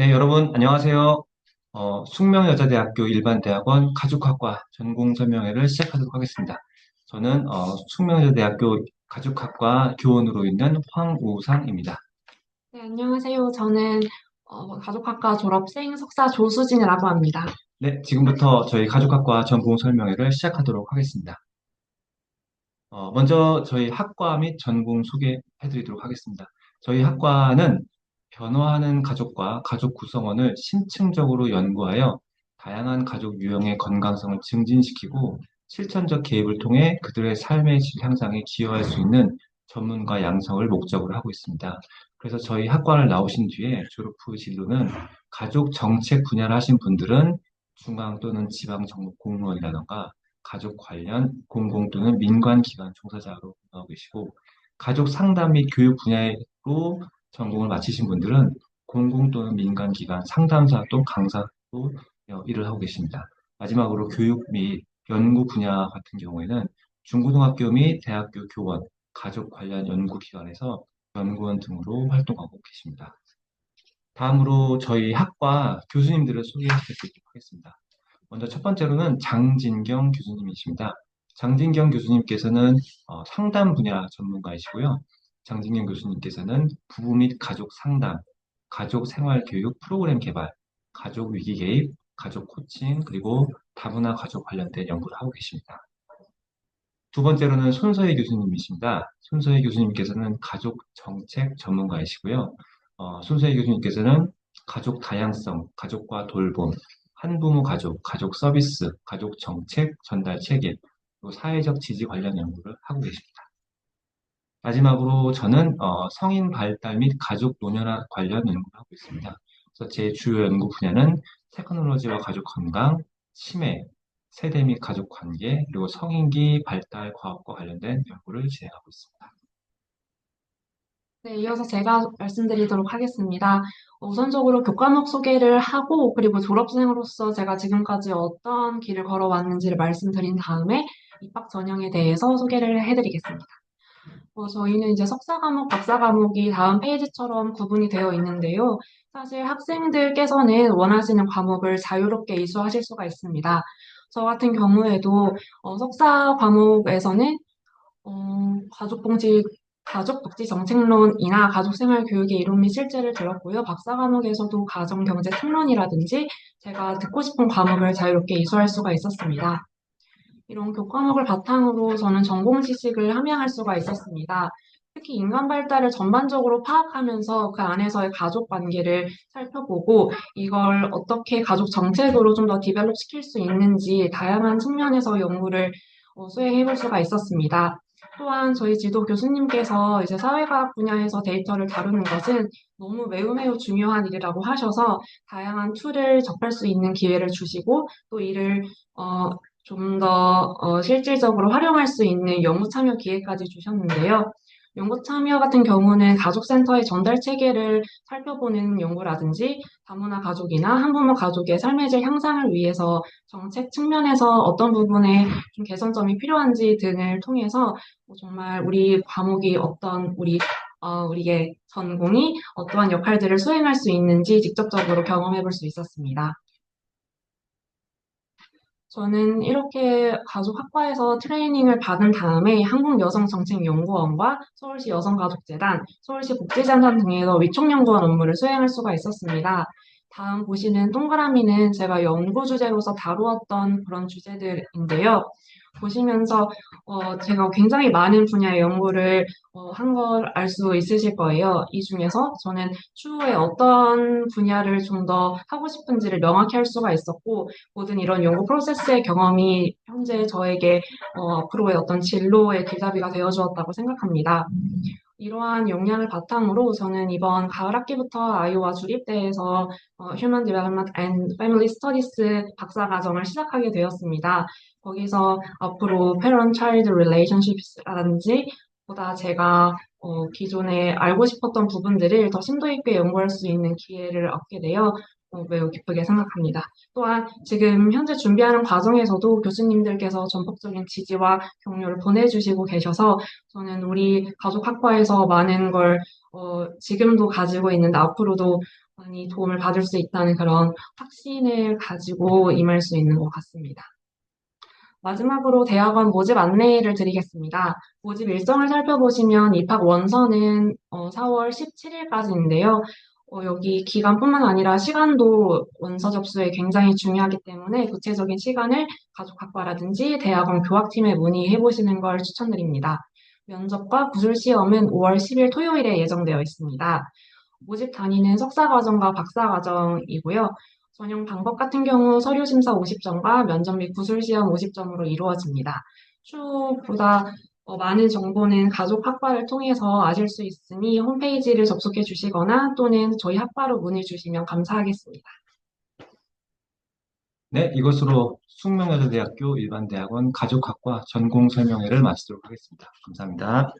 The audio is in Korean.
네, 여러분, 안녕하세요. 어, 숙명여자대학교 일반대학원 가족학과 전공 설명회를 시작하도록 하겠습니다. 저는 어, 숙명여자대학교 가족학과 교원으로 있는 황우상입니다. 네, 안녕하세요. 저는 어, 가족학과 졸업생 석사 조수진이라고 합니다. 네, 지금부터 저희 가족학과 전공 설명회를 시작하도록 하겠습니다. 어, 먼저 저희 학과 및 전공 소개해드리도록 하겠습니다. 저희 학과는 변화하는 가족과 가족 구성원을 심층적으로 연구하여 다양한 가족 유형의 건강성을 증진시키고 실천적 개입을 통해 그들의 삶의 질 향상에 기여할 수 있는 전문가 양성을 목적으로 하고 있습니다. 그래서 저희 학과를 나오신 뒤에 졸업 후 진로는 가족 정책 분야를 하신 분들은 중앙 또는 지방 정부 공무원이라던가 가족 관련 공공 또는 민관 기관 종사자로 나오고 계시고 가족 상담 및 교육 분야로 전공을 마치신 분들은 공공 또는 민간 기관 상담사 또 강사로 어, 일을 하고 계십니다. 마지막으로 교육 및 연구 분야 같은 경우에는 중고등학교 및 대학교 교원, 가족 관련 연구기관에서 연구원 등으로 활동하고 계십니다. 다음으로 저희 학과 교수님들을 소개해드리도록 하겠습니다. 먼저 첫 번째로는 장진경 교수님이십니다. 장진경 교수님께서는 어, 상담 분야 전문가이시고요. 장진경 교수님께서는 부부 및 가족 상담, 가족 생활 교육 프로그램 개발, 가족 위기 개입, 가족 코칭, 그리고 다문화 가족 관련된 연구를 하고 계십니다. 두 번째로는 손서희 교수님이십니다. 손서희 교수님께서는 가족 정책 전문가이시고요. 어, 손서희 교수님께서는 가족 다양성, 가족과 돌봄, 한부모 가족, 가족 서비스, 가족 정책 전달 체계, 사회적 지지 관련 연구를 하고 계십니다. 마지막으로 저는 어, 성인 발달 및 가족 노년화 관련 연구를 하고 있습니다. 그래서 제 주요 연구 분야는 테크놀로지와 가족 건강, 치매, 세대 및 가족 관계, 그리고 성인기 발달 과학과 관련된 연구를 진행하고 있습니다. 네, 이어서 제가 말씀드리도록 하겠습니다. 우선적으로 교과목 소개를 하고 그리고 졸업생으로서 제가 지금까지 어떤 길을 걸어왔는지를 말씀드린 다음에 입학 전형에 대해서 소개를 해드리겠습니다. 어, 저희는 이제 석사 과목, 박사 과목이 다음 페이지처럼 구분이 되어 있는데요. 사실 학생들께서는 원하시는 과목을 자유롭게 이수하실 수가 있습니다. 저 같은 경우에도 어, 석사 과목에서는 어, 가족복지 가족복지 정책론이나 가족생활 교육의 이론 및 실제를 들었고요. 박사 과목에서도 가정경제 특론이라든지 제가 듣고 싶은 과목을 자유롭게 이수할 수가 있었습니다. 이런 교과목을 바탕으로 저는 전공 지식을 함양할 수가 있었습니다. 특히 인간 발달을 전반적으로 파악하면서 그 안에서의 가족 관계를 살펴보고 이걸 어떻게 가족 정책으로 좀 더 디벨롭 시킬 수 있는지 다양한 측면에서 연구를 어, 수행해 볼 수가 있었습니다. 또한 저희 지도 교수님께서 이제 사회과학 분야에서 데이터를 다루는 것은 너무 매우 매우 중요한 일이라고 하셔서 다양한 툴을 접할 수 있는 기회를 주시고 또 이를 어, 좀 더 어, 실질적으로 활용할 수 있는 연구 참여 기회까지 주셨는데요. 연구 참여 같은 경우는 가족센터의 전달 체계를 살펴보는 연구라든지 다문화 가족이나 한부모 가족의 삶의 질 향상을 위해서 정책 측면에서 어떤 부분에 좀 개선점이 필요한지 등을 통해서 정말 우리 과목이 어떤 우리 어, 우리의 전공이 어떠한 역할들을 수행할 수 있는지 직접적으로 경험해 볼 수 있었습니다. 저는 이렇게 가족학과에서 트레이닝을 받은 다음에 한국여성정책연구원과 서울시 여성가족재단, 서울시 복지재단 등에서 위촉연구원 업무를 수행할 수가 있었습니다. 다음 보시는 동그라미는 제가 연구 주제로서 다루었던 그런 주제들인데요. 보시면서 어, 제가 굉장히 많은 분야의 연구를 어, 한 걸 알 수 있으실 거예요. 이 중에서 저는 추후에 어떤 분야를 좀 더 하고 싶은지를 명확히 할 수가 있었고 모든 이런 연구 프로세스의 경험이 현재 저에게 어, 앞으로의 어떤 진로의 길잡이가 되어 주었다고 생각합니다. 이러한 역량을 바탕으로 저는 이번 가을 학기부터 아이오와 주립대에서 어, Human Development and Family Studies 박사과정을 시작하게 되었습니다. 거기서 앞으로 Parent-Child Relationships라든지 보다 제가 어, 기존에 알고 싶었던 부분들을 더 심도 있게 연구할 수 있는 기회를 얻게 되어 어, 매우 기쁘게 생각합니다. 또한 지금 현재 준비하는 과정에서도 교수님들께서 전폭적인 지지와 격려를 보내주시고 계셔서 저는 우리 가족 학과에서 많은 걸 어, 지금도 가지고 있는데 앞으로도 많이 도움을 받을 수 있다는 그런 확신을 가지고 임할 수 있는 것 같습니다. 마지막으로 대학원 모집 안내를 드리겠습니다. 모집 일정을 살펴보시면 입학 원서는 어, 4월 17일까지인데요. 어, 여기 기간뿐만 아니라 시간도 원서 접수에 굉장히 중요하기 때문에 구체적인 시간을 가족 학과라든지 대학원 교학팀에 문의해 보시는 걸 추천드립니다. 면접과 구술 시험은 5월 10일 토요일에 예정되어 있습니다. 모집 단위는 석사과정과 박사과정이고요. 전형 방법 같은 경우 서류 심사 50점과 면접 및 구술 시험 50점으로 이루어집니다. 추후보다 어, 많은 정보는 가족 학과를 통해서 아실 수 있으니 홈페이지를 접속해 주시거나 또는 저희 학과로 문의 주시면 감사하겠습니다. 네, 이것으로 숙명여자대학교 일반대학원 가족학과 전공 설명회를 마치도록 하겠습니다. 감사합니다.